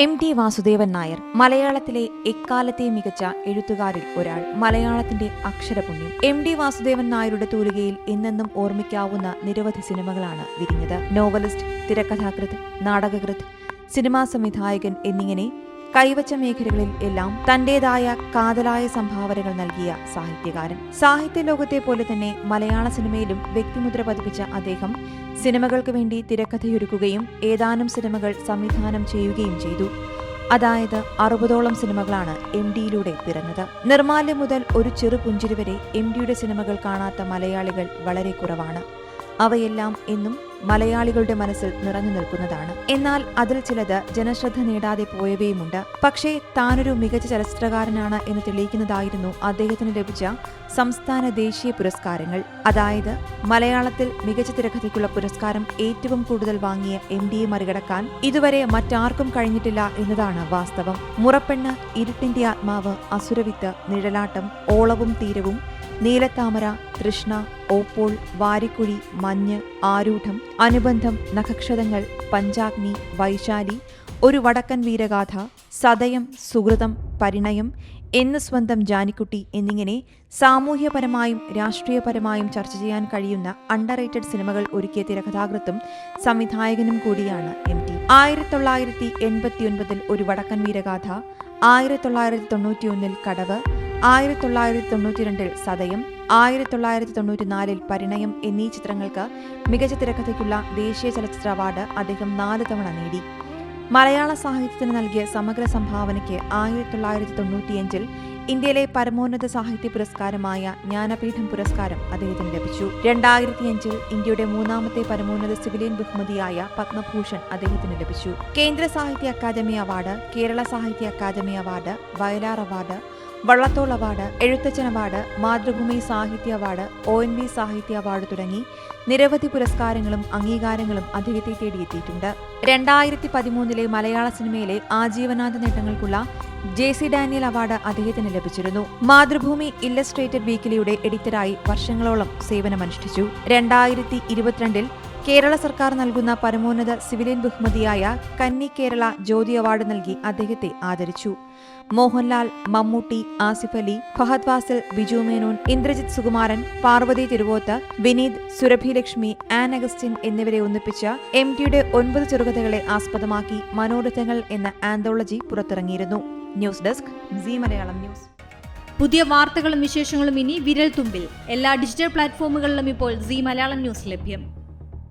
M T Vasudevan Nair മലയാളത്തിലെ എക്കാലത്തെ മികച്ച എഴുത്തുകാരിൽ ഒരാൾ. മലയാളത്തിന്റെ അക്ഷരപുണ്യം. എം ഡി വാസുദേവൻ നായരുടെ തൂലികയിൽ എന്നെന്നും ഓർമ്മിക്കാവുന്ന നിരവധി സിനിമകളാണ് വിരിഞ്ഞത്. നോവലിസ്റ്റ് തിരക്കഥാകൃത്ത് നാടകകൃത്ത് സിനിമാ സംവിധായകൻ എന്നിങ്ങനെ കൈവച്ച മേഖലകളിൽ എല്ലാം തന്റേതായ കാതലായ സംഭാവനകൾ നൽകിയ സാഹിത്യകാരൻ. സാഹിത്യ ലോകത്തെ പോലെ തന്നെ മലയാള സിനിമയിലും വ്യക്തിമുദ്ര പതിപ്പിച്ച അദ്ദേഹം സിനിമകൾക്ക് വേണ്ടി തിരക്കഥയൊരുക്കുകയും ഏതാനും സിനിമകൾ സംവിധാനം ചെയ്യുകയും ചെയ്തു. അതായത് അറുപതോളം സിനിമകളാണ് എം ഡിയിലൂടെ പിറന്നത്. നിർമാല്യം മുതൽ ഒരു ചെറു പുഞ്ചിരി വരെ എം ഡിയുടെ സിനിമകൾ കാണാത്ത മലയാളികൾ വളരെ കുറവാണ്. അവയെല്ലാം എന്നും മലയാളികളുടെ മനസ്സിൽ നിറഞ്ഞു നിൽക്കുന്നതാണ്. എന്നാൽ അതിൽ ചിലത് ജനശ്രദ്ധ നേടാതെ പോയവയുമുണ്ട്. പക്ഷേ താനൊരു മികച്ച ചലച്ചിത്രകാരനാണ് എന്ന് തെളിയിക്കുന്നതായിരുന്നു അദ്ദേഹത്തിന് ലഭിച്ച സംസ്ഥാന ദേശീയ പുരസ്കാരങ്ങൾ. അതായത് മലയാളത്തിൽ മികച്ച തിരക്കഥയ്ക്കുള്ള പുരസ്കാരം ഏറ്റവും കൂടുതൽ വാങ്ങിയ എം ഡിയെ മറികടക്കാൻ ഇതുവരെ മറ്റാർക്കും കഴിഞ്ഞിട്ടില്ല എന്നതാണ് വാസ്തവം. മുറപ്പെണ്ണ് ഇരുട്ടിന്റെ ആത്മാവ് അസുരവിത്ത് നിഴലാട്ടം ഓളവും തീരവും നീലത്താമര തൃഷ്ണ ഓപ്പോൾ വാരിക്കുഴി മഞ്ഞ് ആരൂഢം അനുബന്ധം നഖക്ഷതങ്ങൾ പഞ്ചാഗ്നി വൈശാലി ഒരു വടക്കൻ വീരഗാഥ സതയം സുഹൃതം പരിണയം എന്ന് സ്വന്തം ജാനിക്കുട്ടി എന്നിങ്ങനെ സാമൂഹ്യപരമായും രാഷ്ട്രീയപരമായും ചർച്ച ചെയ്യാൻ കഴിയുന്ന അണ്ടർറേറ്റഡ് സിനിമകൾ ഒരുക്കിയ തിരക്കഥാകൃത്തും സംവിധായകനും കൂടിയാണ് എം ടി. ആയിരത്തി തൊള്ളായിരത്തി ഒരു വടക്കൻ വീരഗാഥ ആയിരത്തി തൊള്ളായിരത്തി തൊണ്ണൂറ്റിയൊന്നിൽ കടവ് ആയിരത്തി തൊള്ളായിരത്തി തൊണ്ണൂറ്റി രണ്ടിൽ സതയം ആയിരത്തി തൊള്ളായിരത്തി തൊണ്ണൂറ്റിനാലിൽ പരിണയം എന്നീ ചിത്രങ്ങൾക്ക് മികച്ച തിരക്കഥയ്ക്കുള്ള ദേശീയ ചലച്ചിത്ര അവാർഡ് അദ്ദേഹം നാല് തവണ നേടി. മലയാള സാഹിത്യത്തിന് നൽകിയ സമഗ്ര സംഭാവനയ്ക്ക് ആയിരത്തി തൊള്ളായിരത്തി തൊണ്ണൂറ്റിയഞ്ചിൽ ഇന്ത്യയിലെ പരമോന്നത സാഹിത്യ പുരസ്കാരമായ ജ്ഞാനപീഠം പുരസ്കാരം അദ്ദേഹത്തിന് ലഭിച്ചു. രണ്ടായിരത്തിയഞ്ചിൽ ഇന്ത്യയുടെ മൂന്നാമത്തെ പരമോന്നത സിവിലിയൻ ബഹുമതിയായ പത്മഭൂഷൺ അദ്ദേഹത്തിന് ലഭിച്ചു. കേന്ദ്ര സാഹിത്യ Academy Award Kerala Sahitya Academy Award Vayalar Award Vallathol Award Ezhuthachan Award Mathrubhumi Sahitya Award O N V Sahitya Award തുടങ്ങി നിരവധി പുരസ്കാരങ്ങളും അംഗീകാരങ്ങളും അദ്ദേഹത്തെ തേടിയെത്തിയിട്ടുണ്ട്. രണ്ടായിരത്തി പതിമൂന്നിലെ മലയാള സിനിമയിലെ ആജീവനാന്ത നേട്ടങ്ങൾക്കുള്ള ജെ സി ഡാനിയൽ അവാർഡ് അദ്ദേഹത്തിന് ലഭിച്ചിരുന്നു. മാതൃഭൂമി ഇല്ലസ്ട്രേറ്റഡ് വീക്കിലിയുടെ എഡിറ്ററായി വർഷങ്ങളോളം സേവനമനുഷ്ഠിച്ചു. രണ്ടായിരത്തി ഇരുപത്തിരണ്ടിൽ കേരള സർക്കാർ നൽകുന്ന പരമോന്നത സിവിലിയൻ ബഹുമതിയായ കന്നി കേരള ജ്യോതി അവാർഡ് നൽകി അദ്ദേഹത്തെ ആദരിച്ചു. മോഹൻലാൽ മമ്മൂട്ടി ആസിഫ് അലി ഫഹദ് വാസിൽ ബിജു മേനോൻ ഇന്ദ്രജിത് സുകുമാരൻ പാർവതി തിരുവോത്ത് വിനീത് സുരഭി ലക്ഷ്മി ആൻ അഗസ്റ്റിൻ എന്നിവരെ ഒന്നിപ്പിച്ച എം ടിയുടെ ഒൻപത് ചെറുകഥകളെ ആസ്പദമാക്കി മനോരഥങ്ങൾ എന്ന anthology പുറത്തിറങ്ങിയിരുന്നു. News desk Zee Malayalam news. പുതിയ വാർത്തകളും വിശേഷങ്ങളും ഇനി വിരൽ തുമ്പിൽ എല്ലാ ഡിജിറ്റൽ പ്ലാറ്റ്ഫോമുകളിലും ഇപ്പോൾ സി മലയാളം ന്യൂസ് ലഭ്യം.